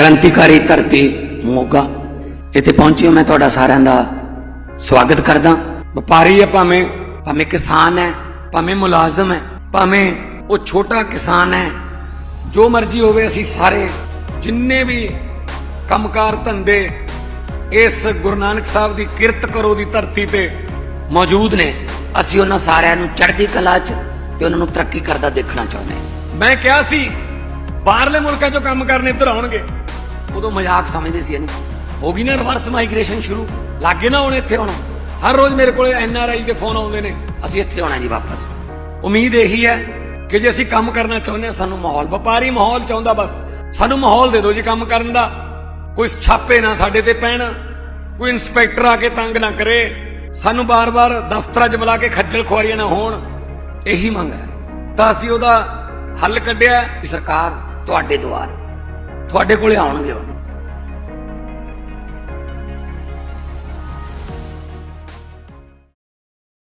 ਕ੍ਰਾਂਤੀਕਾਰੀ ਧਰਤੀ ਮੋਗਾ। ਇੱਥੇ ਪਹੁੰਚੇ ਹੋ ਮੈਂ ਤੁਹਾਡਾ ਸਾਰਿਆਂ ਦਾ ਸਵਾਗਤ ਕਰਦਾ। ਵਪਾਰੀ ਹੈ ਭਾਵੇਂ ਭਾਵੇਂ ਕਿਸਾਨ ਹੈ, ਭਾਵੇਂ ਮੁਲਾਜ਼ਮ ਹੈ, ਭਾਵੇਂ ਉਹ ਛੋਟਾ ਕਿਸਾਨ ਹੈ, ਜੋ ਮਰਜ਼ੀ ਹੋਵੇ ਅਸੀਂ ਸਾਰੇ, ਜਿੰਨੇ ਵੀ ਕੰਮਕਾਰ ਧੰਦੇ ਇਸ ਗੁਰੂ ਨਾਨਕ ਸਾਹਿਬ ਦੀ ਕਿਰਤ ਕਰੋ ਦੀ ਧਰਤੀ ਤੇ ਮੌਜੂਦ ਨੇ, ਅਸੀਂ ਉਹਨਾਂ ਸਾਰਿਆਂ ਨੂੰ ਚੜ੍ਹਦੀ ਕਲਾ 'ਚ ਤੇ ਉਹਨਾਂ ਨੂੰ ਤਰੱਕੀ ਕਰਦਾ ਦੇਖਣਾ ਚਾਹੁੰਦੇ ਹਾਂ। ਮੈਂ ਕਿਹਾ ਸੀ, ਬਾਹਰਲੇ ਮੁਲਕਾਂ 'ਚੋਂ ਕੰਮ ਕਰਨ ਇੱਧਰ ਆਉਣਗੇ। ਉਦੋਂ ਮਜ਼ਾਕ ਸਮਝਦੇ ਸੀ ਇਹਨੂੰ। ਹੋ ਗਈ ਨਾ ਰਿਵਰਸ ਮਾਈਗ੍ਰੇਸ਼ਨ ਸ਼ੁਰੂ। ਲੱਗੇ ਨਾ ਹੁਣ ਇੱਥੇ ਆਉਣਾ ਹਰ ਰੋਜ਼ ਮੇਰੇ ਕੋਲੇ ਐਨ ਆਰ ਆਈ ਦੇ ਫੋਨ ਆਉਂਦੇ ਨੇ। ਅਸੀਂ ਇੱਥੇ ਆਉਣਾ ਜੀ ਵਾਪਸ। ਉਮੀਦ ਇਹੀ ਹੈ ਕਿ ਜੇ ਅਸੀਂ ਕੰਮ ਕਰਨਾ ਚਾਹੁੰਦੇ ਹਾਂ, ਸਾਨੂੰ ਮਾਹੌਲ, ਵਪਾਰੀ ਮਾਹੌਲ ਚਾਹੁੰਦਾ ਬਸ। ਸਾਨੂੰ ਮਾਹੌਲ ਦੇ ਦਿਓ ਜੀ ਕੰਮ ਕਰਨ ਦਾ। ਕੋਈ ਛਾਪੇ ਨਾ ਸਾਡੇ ਤੇ ਪੈਣ। ਕੋਈ ਇਨਸਪੈਕਟਰ ਆ ਕੇ ਤੰਗ ਨਾ ਕਰੇ। ਸਾਨੂੰ ਬਾਰ-ਬਾਰ ਦਫ਼ਤਰਾਂ 'ਚ ਬੁਲਾ ਕੇ ਖੱਜਲ ਖੁਆਰੀਆਂ ਨਾ ਹੋਣ। ਇਹੀ ਮੰਗ ਹੈ। ਤਾਂ ਅਸੀਂ ਉਹਦਾ ਹੱਲ ਕੱਢਿਆ ਸਰਕਾਰ ਤੁਹਾਡੇ ਦੁਆਰ। ਤੁਹਾਡੇ ਕੋਲੇ ਆਉਣਗੇ ਹੁਣ